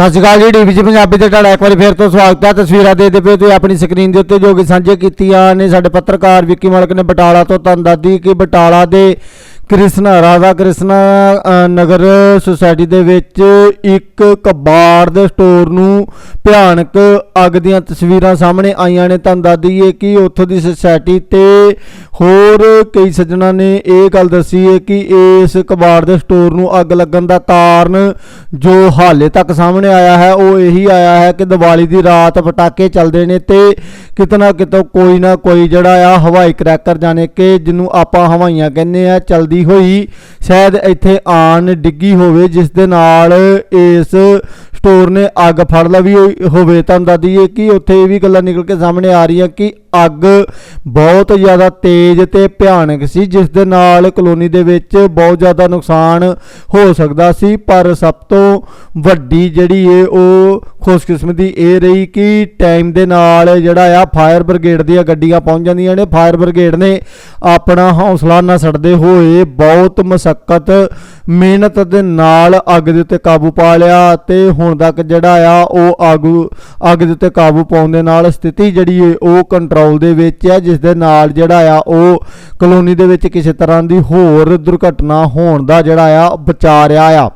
ਸਤਿ ਸ਼੍ਰੀ ਅਕਾਲ ਜੀ ਡੀਵੀਜੀ ਪੰਜਾਬੀ ਤੇ ਤੁਹਾਡਾ ਇੱਕ ਵਾਰੀ ਫੇਰ ਤੋਂ ਸਵਾਗਤ ਹੈ। ਤਸਵੀਰਾਂ ਦੇਖਦੇ ਪਏ ਤੁਸੀਂ ਆਪਣੀ ਸਕਰੀਨ ਦੇ ਉੱਤੇ ਜੋ ਕਿ ਸਾਂਝੇ ਕੀਤੀਆਂ ਨੇ, ਸਾਡੇ ਪੱਤਰਕਾਰ ਵਿੱਕੀ ਮਲਕ ਨੇ ਬਟਾਲਾ ਤੋਂ ਤੁਹਾਨੂੰ ਦੱਸਦੀ ਕਿ ਬਟਾਲਾ ਦੇ ਕ੍ਰਿਸ਼ਨਾ, ਰਾਧਾ ਕ੍ਰਿਸ਼ਨਾ ਨਗਰ ਸੁਸਾਇਟੀ ਦੇ ਵਿੱਚ ਇੱਕ ਕਬਾੜ ਦੇ ਸਟੋਰ ਨੂੰ ਭਿਆਨਕ ਅੱਗ ਦੀਆਂ ਤਸਵੀਰਾਂ ਸਾਹਮਣੇ ਆਈਆਂ ਨੇ। ਤੁਹਾਨੂੰ ਦੱਸ ਦਈਏ ਕਿ ਉੱਥੋਂ ਦੀ ਸੁਸਾਇਟੀ ਤੇ ਹੋਰ ਕਈ ਸੱਜਣਾ ਨੇ ਇਹ ਗੱਲ ਦੱਸੀ ਹੈ ਕਿ ਇਸ ਕਬਾੜ ਦੇ ਸਟੋਰ ਨੂੰ ਅੱਗ ਲੱਗਣ ਦਾ ਕਾਰਨ ਜੋ ਹਾਲੇ ਤੱਕ ਸਾਹਮਣੇ ਆਇਆ ਹੈ, ਉਹ ਇਹੀ ਆਇਆ ਹੈ ਕਿ ਦੀਵਾਲੀ ਦੀ ਰਾਤ ਪਟਾਕੇ ਚੱਲਦੇ ਨੇ ਤੇ ਕਿਤਨਾ ਕਿਤੋਂ ਕੋਈ ਨਾ ਕੋਈ ਜਿਹੜਾ ਆ ਹਵਾਈ ਕਰੈਕਰ ਜਾਣੇ ਕਿ ਜਿਹਨੂੰ ਆਪਾਂ ਹਵਾਈਆਂ ਕਹਿੰਦੇ ਆ, ਚਲਦੀ ਹੋਈ। ਸ਼ਾਇਦ ਇੱਥੇ ਆਣ ਡਿੱਗੀ ਹੋਵੇ, ਜਿਸ ਦੇ ਨਾਲ ਇਸ ਸਟੋਰ ਨੇ ਅੱਗ ਫੜ ਲਵੀ ਹੋਈ- ਹੋਵੇ। ਤੁਹਾਨੂੰ ਦੱਸ ਦਈਏ ਕਿ ਉੱਥੇ ਇਹ ਵੀ ਗੱਲਾਂ ਨਿਕਲ ਕੇ ਸਾਹਮਣੇ ਆ ਰਹੀਆਂ ਕਿ ਅੱਗ ਬਹੁਤ ਜ਼ਿਆਦਾ ਤੇਜ਼ ਤੇ ਭਿਆਨਕ ਸੀ, ਜਿਸ ਦੇ ਨਾਲ ਕਲੋਨੀ ਦੇ ਵਿੱਚ ਬਹੁਤ ਜ਼ਿਆਦਾ ਨੁਕਸਾਨ ਹੋ ਸਕਦਾ ਸੀ। ਪਰ ਸਭ ਤੋਂ ਵੱਡੀ ਜਿਹੜੀ ਏ ਉਹ ਖੁਸ਼ਕਿਸਮਤੀ ਇਹ ਰਹੀ ਕਿ ਟਾਈਮ ਦੇ ਨਾਲ ਜਿਹੜਾ ਆ, ਫਾਇਰ ਬ੍ਰਿਗੇਡ ਦੀਆਂ ਗੱਡੀਆਂ ਪਹੁੰਚ ਜਾਂਦੀਆਂ ਨੇ। ਫਾਇਰ ਬ੍ਰਿਗੇਡ ਨੇ ਆਪਣਾ ਹੌਸਲਾ ਨਾ ਛੱਡਦੇ ਹੋਏ ਬਹੁਤ ਮਸਕਤ ਮਿਹਨਤ ਦੇ ਨਾਲ ਅੱਗ ਦੇ ਉੱਤੇ ਕਾਬੂ ਪਾ ਲਿਆ ਤੇ ਹੁਣ ਤੱਕ ਜਿਹੜਾ ਆ ਉਹ ਅੱਗ ਅੱਗ ਦੇ ਉੱਤੇ ਕਾਬੂ ਪਾਉਣ ਦੇ ਨਾਲ ਸਥਿਤੀ ਜਿਹੜੀ ਏ, ਉਹ ਕੰਟਰੋਲ ਦੇ ਵਿੱਚ ਹੈ ਜਿਸ ਦੇ ਨਾਲ ਜਿਹੜਾ ਆ ਉਹ ਕਲੋਨੀ ਦੇ ਵਿੱਚ ਕਿਸੇ ਤਰ੍ਹਾਂ ਦੀ ਹੋਰ ਦੁਰਘਟਨਾ ਹੋਣ ਦਾ ਜਿਹੜਾ ਆ ਬਚਾ ਰਿਹਾ ਆ।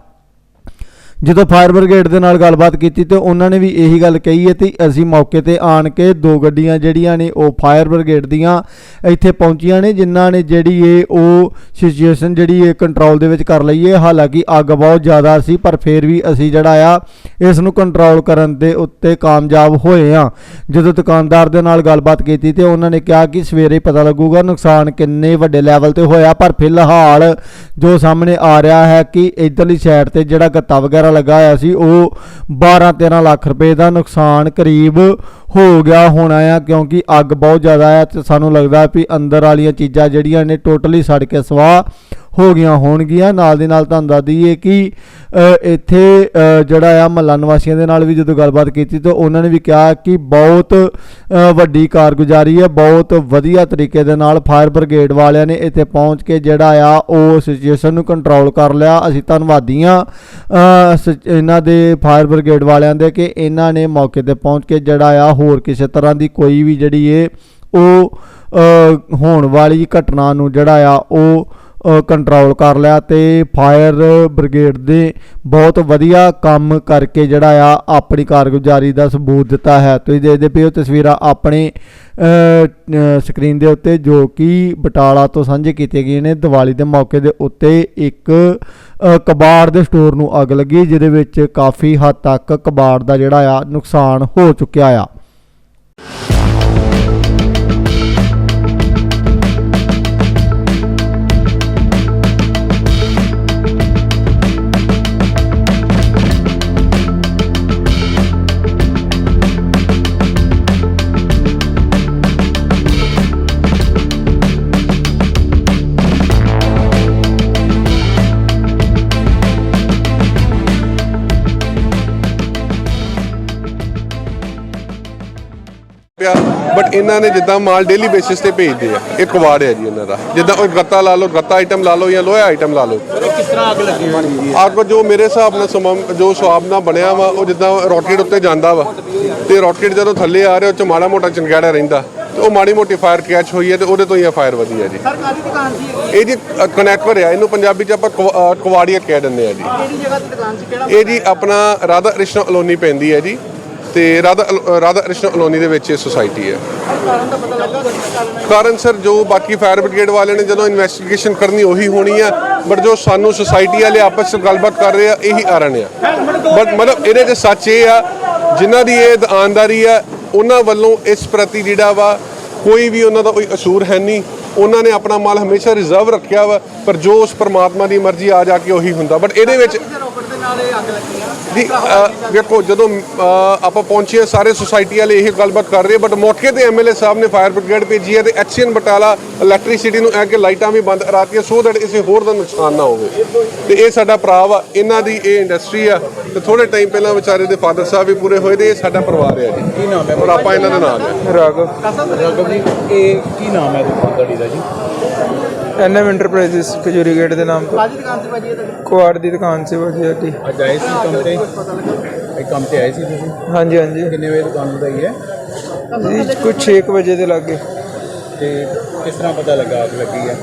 ਜਦੋਂ ਫਾਇਰ ਬ੍ਰਿਗੇਡ ਦੇ ਨਾਲ ਗੱਲਬਾਤ ਕੀਤੀ ਤੇ ਉਹਨਾਂ ਨੇ ਵੀ ਇਹੀ ਗੱਲ ਕਹੀ ਹੈ ਤੇ ਅਸੀਂ ਮੌਕੇ ਤੇ ਆਣ ਕੇ ਦੋ ਗੱਡੀਆਂ ਜਿਹੜੀਆਂ ਨੇ ਉਹ ਫਾਇਰ ਬ੍ਰਿਗੇਡ ਦੀਆਂ ਇੱਥੇ ਪਹੁੰਚੀਆਂ ਨੇ, ਜਿਨ੍ਹਾਂ ਨੇ ਜਿਹੜੀ ਇਹ ਉਹ ਸਿਚੁਏਸ਼ਨ ਜਿਹੜੀ ਇਹ ਕੰਟਰੋਲ ਦੇ ਵਿੱਚ ਕਰ ਲਈ ਹੈ। ਹਾਲਾਂਕਿ ਅੱਗ ਬਹੁਤ ਜ਼ਿਆਦਾ ਸੀ, ਪਰ ਫਿਰ ਵੀ ਅਸੀਂ ਜਿਹੜਾ ਆ, ਇਸ ਨੂੰ ਕੰਟਰੋਲ ਕਰਨ ਦੇ ਉੱਤੇ ਕਾਮਯਾਬ ਹੋਏ ਆ ਜਦੋਂ ਦੁਕਾਨਦਾਰ ਦੇ ਨਾਲ ਗੱਲਬਾਤ ਕੀਤੀ ਤੇ ਉਹਨਾਂ ਨੇ ਕਿਹਾ ਕਿ ਸਵੇਰੇ ਪਤਾ ਲੱਗੂਗਾ ਨੁਕਸਾਨ ਕਿੰਨੇ ਵੱਡੇ ਲੈਵਲ ਤੇ ਹੋਇਆ, ਪਰ ਫਿਲਹਾਲ ਜੋ ਸਾਹਮਣੇ ਆ ਰਿਹਾ ਹੈ ਕਿ ਇਧਰਲੀ ਸਾਈਡ ਤੇ ਜਿਹੜਾ ਗੱਤਾ ਵਗੈਰਾ ਲੱਗਾ ਹੋਇਆ ਸੀ, ਉਹ 12-13 ਲੱਖ ਰੁਪਏ ਦਾ ਨੁਕਸਾਨ ਕਰੀਬ ਹੋ ਗਿਆ ਹੋਣਾ ਆ, ਕਿਉਂਕਿ ਅੱਗ ਬਹੁਤ ਜ਼ਿਆਦਾ ਹੈ ਤੇ ਸਾਨੂੰ ਲੱਗਦਾ ਵੀ ਅੰਦਰ ਵਾਲੀਆਂ ਚੀਜ਼ਾਂ ਜਿਹੜੀਆਂ ਨੇ ਟੋਟਲੀ ਸੜ ਕੇ ਸਵਾਹ ਹੋ ਗਈਆਂ ਹੋਣਗੀਆਂ। ਨਾਲ ਦੀ ਨਾਲ ਤੁਹਾਨੂੰ ਦੱਸ ਦਈਏ ਕਿ ਇੱਥੇ ਜਿਹੜਾ ਆ ਮਹੱਲਾ ਨਿਵਾਸੀਆਂ ਦੇ ਨਾਲ ਵੀ ਜਦੋਂ ਗੱਲਬਾਤ ਕੀਤੀ ਤਾਂ ਉਹਨਾਂ ਨੇ ਵੀ ਕਿਹਾ ਕਿ ਬਹੁਤ ਵੱਡੀ ਕਾਰਗੁਜ਼ਾਰੀ ਹੈ ਬਹੁਤ ਵਧੀਆ ਤਰੀਕੇ ਦੇ ਨਾਲ ਫਾਇਰ ਬ੍ਰਿਗੇਡ ਵਾਲਿਆਂ ਨੇ ਇੱਥੇ ਪਹੁੰਚ ਕੇ ਜਿਹੜਾ ਆ ਉਹ ਸਿਚੁਏਸ਼ਨ ਨੂੰ ਕੰਟਰੋਲ ਕਰ ਲਿਆ। ਅਸੀਂ ਧੰਨਵਾਦੀ ਹਾਂ ਅ, ਇਹਨਾਂ ਦੇ ਫਾਇਰ ਬ੍ਰਿਗੇਡ ਵਾਲਿਆਂ ਦੇ ਕਿ ਇਹਨਾਂ ਨੇ ਮੌਕੇ ਤੇ ਪਹੁੰਚ ਕੇ ਜਿਹੜਾ ਆ ਹੋਰ ਕਿਸੇ ਤਰ੍ਹਾਂ ਦੀ ਕੋਈ ਵੀ ਜਿਹੜੀ ਏ ਉਹ ਹੋਣ ਵਾਲੀ ਘਟਨਾ ਨੂੰ ਜਿਹੜਾ ਆ ਉਹ ਕੰਟਰੋਲ ਕਰ ਲਿਆ ਤੇ ਫਾਇਰ ਬ੍ਰਿਗੇਡ ਦੇ ਬਹੁਤ ਵਧੀਆ ਕੰਮ ਕਰਕੇ ਜਿਹੜਾ ਆ ਆਪਣੀ ਕਾਰਗੁਜ਼ਾਰੀ ਦਾ ਸਬੂਤ ਦਿੱਤਾ ਹੈ। ਤੁਸੀਂ ਦੇਖਦੇ ਪਏ ਹੋ ਤਸਵੀਰਾਂ ਆਪਣੇ ਸਕਰੀਨ ਦੇ ਉੱਤੇ ਜੋ ਕਿ ਬਟਾਲਾ ਤੋਂ ਸਾਂਝੇ ਕੀਤੇ ਗਏ ਨੇ। ਦੀਵਾਲੀ ਦੇ ਮੌਕੇ ਦੇ ਉੱਤੇ ਇੱਕ ਕਬਾੜ ਦੇ ਸਟੋਰ ਨੂੰ ਅੱਗ ਲੱਗੀ, ਜਿਹਦੇ ਵਿੱਚ ਕਾਫੀ ਹੱਦ ਤੱਕ ਕਬਾੜ ਦਾ ਜਿਹੜਾ ਆ ਨੁਕਸਾਨ ਹੋ ਚੁੱਕਿਆ ਆ। ਪਿਆ। ਬਟ ਇਹਨਾਂ ਨੇ ਜਿੱਦਾਂ ਮਾਲ ਡੇਲੀ ਬੇਸਿਸ ਤੇ ਭੇਜਦੇ ਆ। ਇਹ ਕਵਾੜ ਹੈ ਜੀ ਇਹਨਾਂ ਦਾ। ਜਿੱਦਾਂ ਉਹ ਗੱਤਾ ਲਾ ਲਓ ਗੱਤਾ ਆਈਟਮ ਲਾ ਲਓ ਜਾਂ ਲੋਹਾ ਆਈਟਮ ਲਾ ਲਓ। ਕਿਸ ਤਰ੍ਹਾਂ ਅੱਗ ਲੱਗੀ ਹੋਣੀ ਅੱਗ ਜੋ ਮੇਰੇ ਹਿਸਾਬ ਨਾਲ ਸਮਾਂ ਜੋ ਸਵਾਬ ਨਾਲ ਬਣਿਆ ਵਾ ਉਹ ਜਿੱਦਾਂ ਰਾਕੇਟ ਉੱਤੇ ਜਾਂਦਾ ਵਾ। ਤੇ ਰਾਕੇਟ ਜਦੋਂ ਥੱਲੇ ਆ ਰਿਹਾ ਉਹ ਚ ਮਾੜਾ ਮੋਟਾ ਚੰਗਿਆੜਾ ਰਹਿੰਦਾ। ਤੇ ਉਹ ਮਾੜੀ ਮੋਟੀ ਫਾਇਰ ਕੈਚ ਹੋਈ ਹੈ ਤੇ ਉਹਦੇ ਤੋਂ ਹੀ ਫਾਇਰ ਵਧੀ ਹੈ ਜੀ। ਸਰ ਕਾਦੀ ਦੁਕਾਨ ਸੀ ਇਹ? ਜੀ ਕਨੈਕਟਰ ਆ। ਇਹਨੂੰ ਪੰਜਾਬੀ ਚ ਆਪਾਂ ਕਵਾੜੀਆ ਕਹਿ ਦਿੰਦੇ ਆ ਜੀ। ਕਿਹੜੀ ਜਗ੍ਹਾ ਤੇ ਦੁਕਾਨ ਸੀ? ਕਿਹੜਾ ਇਹ ਜੀ ਆਪਣਾ ਰਾਧਾ ਕ੍ਰਿਸ਼ਨ ਅਲੋਨੀ ਪੈਂਦੀ ਹੈ ਜੀ। ਤੇ ਰਾਧਾ, ਅਲ- ਰਾਧਾ ਕ੍ਰਿਸ਼ਨ ਅਲੋਨੀ ਦੇ ਵਿੱਚ ਇਹ ਸੁਸਾਇਟੀ ਹੈ। ਕਾਰਨ ਸਰ, ਜੋ ਬਾਕੀ ਫਾਇਰ ਬ੍ਰਿਗੇਡ ਵਾਲਿਆਂ ਨੇ ਜਦੋਂ ਇਨਵੈਸਟੀਗੇਸ਼ਨ ਕਰਨੀ ਉਹੀ ਹੋਣੀ ਆ ਬਟ ਜੋ ਸਾਨੂੰ ਸੁਸਾਇਟੀ ਵਾਲੇ ਆਪਸ ਵਿੱਚ ਗੱਲਬਾਤ ਕਰ ਰਹੇ ਆ, ਇਹੀ ਕਾਰਨ ਆ। ਬਟ ਮਤਲਬ ਇਹਦੇ 'ਚ ਸੱਚ ਇਹ ਆ, ਜਿਨ੍ਹਾਂ ਦੀ ਇਹ ਦੁਕਾਨਦਾਰੀ ਆ, ਉਹਨਾਂ ਵੱਲੋਂ ਇਸ ਪ੍ਰਤੀ ਜਿਹੜਾ ਵਾ, ਕੋਈ ਵੀ ਉਹਨਾਂ ਦਾ ਕੋਈ ਅਸੂਰ ਹੈ ਨਹੀਂ। ਉਹਨਾਂ ਨੇ ਆਪਣਾ ਮਾਲ ਹਮੇਸ਼ਾ ਰਿਜ਼ਰਵ ਰੱਖਿਆ ਵਾ, ਪਰ ਜੋ ਉਸ ਪਰਮਾਤਮਾ ਦੀ ਮਰਜ਼ੀ ਆ ਜਾ ਕੇ ਉਹੀ ਹੁੰਦਾ। ਬਟ ਇਹਦੇ ਵਿੱਚ ਰੋਕਟ ਦੇ ਨਾਲ ਇਹ ਅੱਗ ਲੱਗੀ ਆ ਜੀ ਅ, ਵੇਖੋ ਜਦੋਂ ਅ, ਆਪਾਂ ਪਹੁੰਚੇ ਸਾਰੇ ਸੁਸਾਇਟੀ ਵਾਲੇ ਇਹ ਗੱਲਬਾਤ ਕਰ ਰਹੇ ਬਟ ਮੌਕੇ ਤੇ ਐਮਐਲਏ ਸਾਹਿਬ ਨੇ ਫਾਇਰ ਬ੍ਰਿਗੇਡ ਭੇਜੀ ਹੈ ਤੇ ਐਕਸੀਅਨ ਬਟਾਲਾ ਇਲੈਕਟ੍ਰਿਸਿਟੀ ਨੂੰ ਐ ਕਿ ਲਾਈਟਾਂ ਵੀ ਬੰਦ ਕਰਾਤੀਆਂ ਸੋ ਦੈਟ ਇਸੇ ਹੋਰ ਦਾ ਨੁਕਸਾਨ ਨਾ ਹੋਵੇ। ਤੇ ਇਹ ਸਾਡਾ ਭਰਾ ਵਾ ਇਹਨਾਂ ਦੀ ਇਹ ਇੰਡਸਟਰੀ ਆ ਤੇ ਥੋੜੇ ਟਾਈਮ ਪਹਿਲਾਂ ਵਿਚਾਰੇ ਦੇ ਫਾਦਰ ਸਾਹਿਬ ਵੀ ਪੂਰੇ ਹੋਏ ਤੇ ਇਹ ਸਾਡਾ ਪਰਿਵਾਰ ਹੈ। ਜੀ ਕੀ ਨਾਮ ਹੈ? ਔਰ ਆਪਾਂ ਇਹਨਾਂ ਦੇ ਨਾਲ ਹੈ ਰਾਘਵ। ਰਾਘਵ ਜੀ ਇਹ ਕੀ ਨਾਮ ਹੈ ਦੁਕਾਨਦਾਰੀ ਦਾ ਜੀ? ਐਨਐਮ ਇੰਟਰਪ੍ਰਾਈਜ਼ਸ ਖਜੂਰੀ ਗੇਟ ਦੇ ਨਾਮ ਤੋਂ। ਕਾਜੀ ਦੁਕਾਨ ਸੀ ਭਾਜੀ ਇਹ ਤੁਹਾਡੀ ਕੁਆੜ ਦੀ ਦੁਕਾਨ ਸੀ ਭਾਜੀ ਸਾਡੀ। ਅੱਜ ਆਏ ਸੀ ਕੰਮ ਤੇ? ਕੁਛ ਪਤਾ ਲੱਗਾ ਇਹ ਕੰਮ ਤੇ ਆਏ ਸੀ ਤੁਸੀਂ? ਹਾਂਜੀ ਹਾਂਜੀ। ਕਿੰਨੇ ਵਜੇ ਦੁਕਾਨ ਵਧਾਈ ਹੈ? ਜੀ ਕੁਝ 6 ਵਜੇ ਦੇ ਲਾਗੇ। ਤੇ ਕਿਸ ਤਰ੍ਹਾਂ ਪਤਾ ਲੱਗਾ ਅੱਗ ਲੱਗੀ ਹੈ?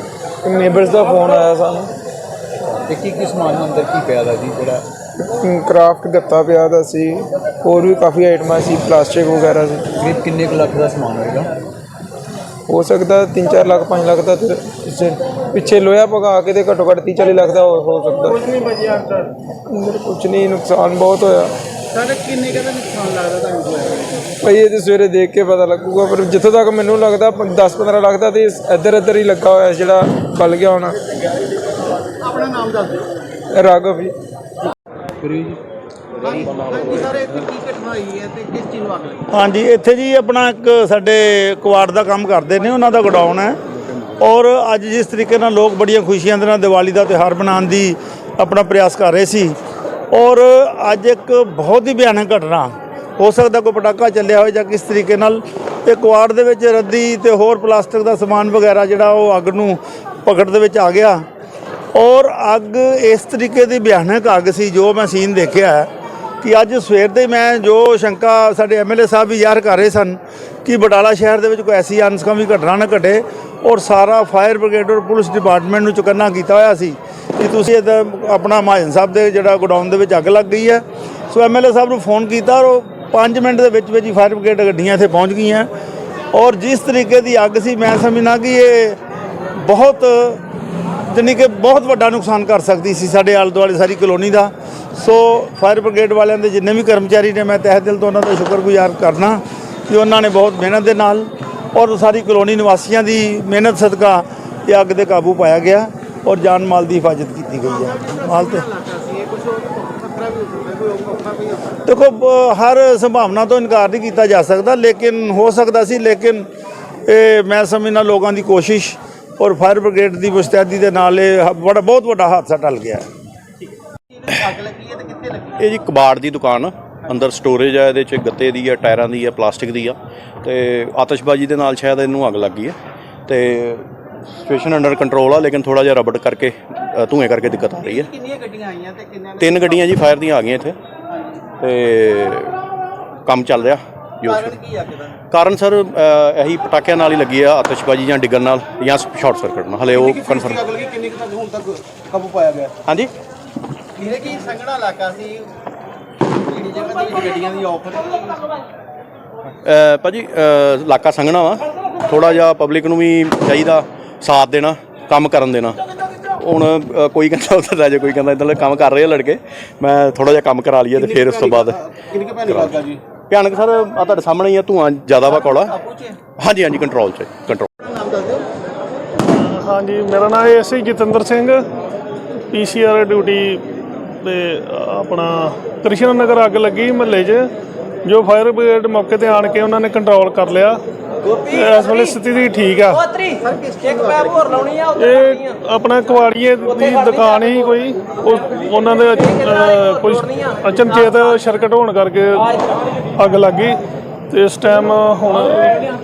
ਨੇਬਰਸ ਦਾ ਫੋਨ ਆਇਆ ਸਾਨੂੰ। ਤੇ ਕੀ ਕੀ ਸਮਾਨ ਅੰਦਰ ਕੀ ਪਿਆ ਦਾ ਜੀ ਜਿਹੜਾ? ਕ੍ਰਾਫਟ ਗੱਤਾ ਪਿਆ ਦਾ ਸੀ। ਹੋਰ ਵੀ ਕਾਫੀ ਆਈਟਮਾਂ ਸੀ ਪਲਾਸਟਿਕ ਵਗੈਰਾ ਸੀ। ਕਰੀਬ ਕਿੰਨੇ ਕੁ ਲੱਖ ਦਾ ਸਮਾਨ ਹੋਏਗਾ? ਹੋ ਸਕਦਾ 3-4 ਲੱਖ 5 ਲੱਖ ਦਾ ਤੇ ਪਿੱਛੇ ਪਿੱਛੇ ਲੋਹਾ ਪਗਾ ਕੇ ਤੇ ਘੱਟੋ ਘੱਟ 30-40 ਲੱਖ ਦਾ ਹੋ ਹੋ ਸਕਦਾ। ਕੁਝ ਨਹੀਂ ਬਚਿਆ ਅੰਦਰ ਅੰਦਰ ਕੁਝ ਨਹੀਂ ਨੁਕਸਾਨ ਬਹੁਤ ਹੋਇਆ। ਸਾਡੇ ਕਿੰਨੇ ਕੁ ਦਾ ਨੁਕਸਾਨ ਲੱਗਦਾ ਤੁਹਾਨੂੰ ਹੋਇਆ ਭਾਈ ਇਹ ਤੇ ਸਵੇਰੇ ਦੇਖ ਕੇ ਪਤਾ ਲੱਗੂਗਾ ਪਰ ਜਿੱਥੋਂ ਤੱਕ ਮੈਨੂੰ ਲੱਗਦਾ 10-15 ਲੱਖ ਦਾ ਤੇ ਇੱਧਰ ਇੱਧਰ ਹੀ ਲੱਗਾ ਹੋਇਆ ਜਿਹੜਾ ਬਲ ਗਿਆ ਹੋਣਾ। ਆਪਣਾ ਨਾਮ ਦੱਸ ਦਿਓ। ਰਾਘਵ ਜੀ। ਹਾਂਜੀ ਸਰ ਇੱਥੇ ਕੀ ਘਟਨਾ ਹੋਈ ਹੈ ਤੇ ਕਿਸ ਚੀਜ਼ ਨੂੰ ਅੱਗ ਲੱਗੀ? ਹਾਂਜੀ ਇੱਥੇ ਜੀ ਆਪਣਾ ਇੱਕ ਸਾਡੇ ਕੁਆੜ ਦਾ ਕੰਮ ਕਰਦੇ ਨੇ ਉਹਨਾਂ ਦਾ ਗੋਡਾਊਨ ਹੈ। ਔਰ ਅੱਜ ਜਿਸ ਤਰੀਕੇ ਨਾਲ ਲੋਕ ਬੜੀਆਂ ਖੁਸ਼ੀਆਂ ਦੇ ਨਾਲ ਦੀਵਾਲੀ ਦਾ ਤਿਉਹਾਰ ਮਨਾਉਣ ਦੀ ਆਪਣਾ ਪ੍ਰਯਾਸ ਕਰ ਰਹੇ ਸੀ। ਔਰ ਅੱਜ ਇੱਕ ਬਹੁਤ ਹੀ ਭਿਆਨਕ ਘਟਨਾ ਹੋ ਸਕਦਾ ਕੋਈ ਪਟਾਕਾ ਚੱਲਿਆ ਹੋਵੇ ਜਾਂ ਕਿਸ ਤਰੀਕੇ ਨਾਲ ਤੇ ਕੁਆੜ ਦੇ ਵਿੱਚ ਰੱਦੀ ਤੇ ਹੋਰ ਪਲਾਸਟਿਕ ਦਾ ਸਮਾਨ ਵਗੈਰਾ ਜਿਹੜਾ ਉਹ ਅੱਗ ਨੂੰ ਪਕੜ ਦੇ ਵਿੱਚ ਆ ਗਿਆ। ਔਰ ਅੱਗ ਇਸ ਤਰੀਕੇ ਦੀ ਭਿਆਨਕ ਅੱਗ ਸੀ ਜੋ ਮੈਂ ਸੀਨ ਦੇਖਿਆ ਹੈ। ਕਿ ਅੱਜ ਸਵੇਰ ਦੇ ਮੈਂ ਜੋ ਸ਼ੰਕਾ ਸਾਡੇ ਐਮਐਲਏ ਸਾਹਿਬ ਵੀ ਜ਼ਾਹਰ ਕਰ ਰਹੇ ਸਨ ਕਿ ਬਟਾਲਾ ਸ਼ਹਿਰ ਦੇ ਵਿੱਚ ਕੋਈ ਐਸੀ ਅਨਸਕਾਮੀ ਘਟਨਾ ਨਾ ਘਟੇ ਔਰ ਸਾਰਾ ਫਾਇਰ ਬ੍ਰਿਗੇਡ ਔਰ ਪੁਲਿਸ ਡਿਪਾਰਟਮੈਂਟ ਨੂੰ ਚੁਕੰਨਾ ਕੀਤਾ ਹੋਇਆ ਸੀ ਕਿ ਤੁਸੀਂ ਇਹਦਾ ਆਪਣਾ ਮਹਾਜਨ ਸਾਹਿਬ ਦੇ ਜਿਹੜਾ ਗੋਡਾਊਨ ਦੇ ਵਿੱਚ ਅੱਗ ਲੱਗ ਗਈ ਹੈ। ਸੋ ਐਮਐਲਏ ਸਾਹਿਬ ਨੂੰ ਫੋਨ ਕੀਤਾ ਔਰ ਉਹ 5 ਮਿੰਟ ਦੇ ਵਿੱਚ ਵਿੱਚ ਹੀ ਫਾਇਰ ਬ੍ਰਿਗੇਡ ਗੱਡੀਆਂ ਇੱਥੇ ਪਹੁੰਚ ਗਈਆਂ। ਔਰ ਜਿਸ ਤਰੀਕੇ ਦੀ ਅੱਗ ਸੀ, ਮੈਂ ਸਮਝਣਾ ਕਿ ਇਹ ਬਹੁਤ ਜਾਣੀ ਕਿ ਬਹੁਤ ਵੱਡਾ ਨੁਕਸਾਨ ਕਰ ਸਕਦੀ ਸੀ ਸਾਡੇ ਆਲੇ ਦੁਆਲੇ ਸਾਰੀ ਕਲੋਨੀ ਦਾ। ਸੋ ਫਾਇਰ ਬ੍ਰਿਗੇਡ ਵਾਲਿਆਂ ਦੇ ਜਿੰਨੇ ਵੀ ਕਰਮਚਾਰੀ ਨੇ, ਮੈਂ ਤਹਿ ਦਿਲ ਤੋਂ ਉਹਨਾਂ ਦਾ ਸ਼ੁਕਰਗੁਜ਼ਾਰ ਕਰਨਾ ਕਿ ਉਹਨਾਂ ਨੇ ਬਹੁਤ ਮਿਹਨਤ ਦੇ ਨਾਲ ਔਰ ਸਾਰੀ ਕਲੋਨੀ ਨਿਵਾਸੀਆਂ ਦੀ ਮਿਹਨਤ ਸਦਕਾ ਇਹ ਅੱਗ ਤੇ ਕਾਬੂ ਪਾਇਆ ਗਿਆ ਔਰ ਜਾਨ ਮਾਲ ਦੀ ਹਿਫਾਜ਼ਤ ਕੀਤੀ ਗਈ ਹੈ। ਮਾਲ ਤੇ ਦੇਖੋ ਹਰ ਸੰਭਾਵਨਾ ਤੋਂ ਇਨਕਾਰ ਨਹੀਂ ਕੀਤਾ ਜਾ ਸਕਦਾ, ਲੇਕਿਨ ਹੋ ਸਕਦਾ ਸੀ, ਲੇਕਿਨ ਇਹ ਮੈਂ ਸਮਝਣਾ ਲੋਕਾਂ ਦੀ ਕੋਸ਼ਿਸ਼ ਔਰ ਫਾਇਰ ਬ੍ਰਿਗੇਡ ਦੀ ਮੁਸਤੈਦੀ ਦੇ ਨਾਲ ਇਹ ਬੜਾ, ਬਹੁਤ ਵੱਡਾ ਹਾਦਸਾ ਟਲ ਗਿਆ ਹੈ ਇਹਨੂੰ ਅੱਗ ਲੱਗੀ ਹੈ ਤੇ ਕਿੱਥੇ ਲੱਗੀ ਇਹ ਜੀ ਕਬਾੜ ਦੀ ਦੁਕਾਨ। ਅੰਦਰ ਸਟੋਰੇਜ ਆ ਇਹਦੇ ਚ ਗੱਤੇ ਦੀ ਆ ਟਾਇਰਾਂ ਦੀ ਆ ਪਲਾਸਟਿਕ ਦੀ ਆ। ਤੇ ਆਤਿਸ਼ਬਾਜ਼ੀ ਦੇ ਨਾਲ ਸ਼ਾਇਦ ਇਹਨੂੰ ਅੱਗ ਲੱਗੀ ਹੈ ਤੇ ਸਿਚੁਏਸ਼ਨ ਅੰਡਰ ਕੰਟਰੋਲ ਆ ਲੇਕਿਨ ਥੋੜਾ ਜਿਹਾ ਰਬੜ ਕਰਕੇ ਧੂਏ ਕਰਕੇ ਦਿੱਕਤ ਆ ਰਹੀ ਹੈ ਕਿੰਨੀਆਂ ਗੱਡੀਆਂ ਆਈਆਂ ਤੇ ਕਿੰਨਿਆਂ ਨੇ ਤਿੰਨ ਗੱਡੀਆਂ ਜੀ ਫਾਇਰ ਦੀਆਂ ਆ ਗਈਆਂ ਇੱਥੇ। ਤੇ ਕੰਮ ਚੱਲ ਰਿਹਾ ਜੋ ਕਾਰਨ ਕੀ ਕਾਰਨ ਸਰ ਇਹੀ ਪਟਾਕਿਆਂ ਨਾਲ ਹੀ ਲੱਗੀ ਆ ਆਤਿਸ਼ਬਾਜ਼ੀ ਜਾਂ ਡਿੱਗਣ ਨਾਲ ਜਾਂ ਸ਼ਾਰਟ ਸਰਕਟ ਨਾਲ। ਹਲੇ ਉਹ ਕਨਫਰਮ ਕਿੰਨੇ ਕੁ ਤੱਕ ਹੁਣ ਤੱਕ ਕਾਬੂ ਪਾਇਆ ਗਿਆ? ਹਾਂਜੀ? ਵੀਰੇ ਕੀ ਸੰਘਣਾ ਇਲਾਕਾ ਸੀ? ਜਿਹੜੀ ਜਗ੍ਹਾ ਦੀ ਗੱਡੀਆਂ ਦੀ ਆਫਰ ਅ, ਭਾਜੀ ਅ, ਇਲਾਕਾ ਸੰਘਣਾ ਵਾ। ਥੋੜਾ ਜਿਹਾ ਪਬਲਿਕ ਨੂੰ ਵੀ ਚਾਹੀਦਾ ਸਾਥ ਦੇਣਾ ਕੰਮ ਕਰਨ ਦੇਣਾ। ਹੁਣ ਅ, ਕੋਈ ਕਹਿੰਦਾ ਉੱਧਰ ਰਹਿ ਜਾ ਕੋਈ ਕਹਿੰਦਾ ਇੱਧਰ ਕੰਮ ਕਰ ਰਹੇ ਆ ਲੜਕੇ। ਮੈਂ ਥੋੜਾ ਜਿਹਾ ਕੰਮ ਕਰਾ ਲਈਏ ਤੇ ਫਿਰ ਉਸ ਤੋਂ ਬਾਅਦ ਕਿੰਨੀ ਕੁ ਭੈਣੀ ਲੱਗਾ ਜੀ? ਭਿਆਨਕ ਸਰ ਆ ਤੁਹਾਡੇ ਸਾਹਮਣੇ ਹੀ ਆ ਧੂਆਂ ਜ਼ਿਆਦਾ ਵਾ ਕੋਲਾ ਹਾਂਜੀ ਹਾਂਜੀ ਕੰਟਰੋਲ 'ਚ ਕੰਟਰੋਲ ਨਾਮ ਦੱਸ ਦਿਓ। ਹਾਂਜੀ ਮੇਰਾ ਨਾਮ ਹੈ SI Jatinder Singh PCR duty ਤੇ ਆਪਣਾ ਕ੍ਰਿਸ਼ਨ ਨਗਰ ਅੱਗ ਲੱਗੀ ਮਹੱਲੇ 'ਚ ਜੋ ਫਾਇਰ ਬ੍ਰਿਗੇਡ ਮੌਕੇ ਤੇ ਆਣ ਕੇ ਉਹਨਾਂ ਨੇ ਕੰਟਰੋਲ ਕਰ ਲਿਆ। ਇਸ ਵੇਲੇ ਸਥਿਤੀ ਠੀਕ ਆ। ਇਹ ਆਪਣਾ ਕੁਆੜੀਏ ਦੀ ਦੁਕਾਨ ਹੀ ਕੋਈ ਉਹ- ਉਹਨਾਂ ਦੇ ਕੋਈ ਅਚਨਚੇਤ ਸਰਕਟ ਹੋਣ ਕਰਕੇ ਅੱਗ ਲੱਗ ਗਈ ਤੇ ਇਸ ਟਾਈਮ ਹੁਣ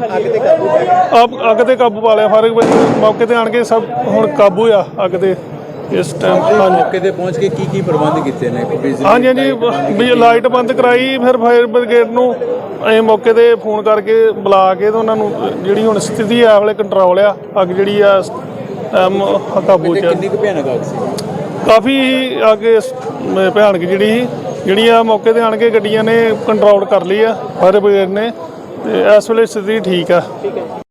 ਅੱਗ ਤੇ ਕਾਬੂ ਪਾ ਅੱਗ ਤੇ ਕਾਬੂ ਪਾ ਲਿਆ ਫਾਇਰ ਬ੍ਰਿਗੇਡ ਮੌਕੇ ਤੇ ਆਣ ਕੇ ਸਭ ਹੁਣ ਕਾਬੂ ਆ ਅੱਗ ਤੇ। ਇਸ ਟਾਈਮ ਹਾਂਜੀ। ਮੌਕੇ ਤੇ ਪਹੁੰਚ ਕੇ ਕੀ ਕੀ ਪ੍ਰਬੰਧ ਕੀਤੇ ਨੇ? ਬਿਜਲੀ ਹਾਂਜੀ ਹਾਂਜੀ ਵੀ ਲਾਈਟ ਬੰਦ ਕਰਾਈ ਫਿਰ ਫਾਇਰ ਬ੍ਰਿਗੇਡ ਨੂੰ ਅਸੀਂ ਮੌਕੇ ਤੇ ਫੋਨ ਕਰਕੇ ਬੁਲਾ ਕੇ ਤੇ ਉਹਨਾਂ ਨੂੰ ਜਿਹੜੀ ਹੁਣ ਸਥਿਤੀ ਆ ਵਾਲੇ ਕੰਟਰੋਲ ਆ ਅੱਗ ਜਿਹੜੀ ਆ ਇਸ ਟਾਈਮ ਕਾਬੂ ਚ ਆ। ਕਿੰਨੀ ਕੁ ਭਿਆਨਕ ਅੱਗ ਸੀ? ਕਾਫੀ ਅੱਗੇ ਭਿਆਨਕ ਜਿਹੜੀ ਸੀ ਜਿਹੜੀ ਆ ਮੌਕੇ ਤੇ ਆਣ ਕੇ ਗੱਡੀਆਂ ਨੇ ਕੰਟਰੋਲ ਕਰ ਲਈ ਆ ਫਾਇਰ ਬ੍ਰਿਗੇਡ ਨੇ ਤੇ ਇਸ ਵੇਲੇ ਸਥਿਤੀ ਠੀਕ ਆ।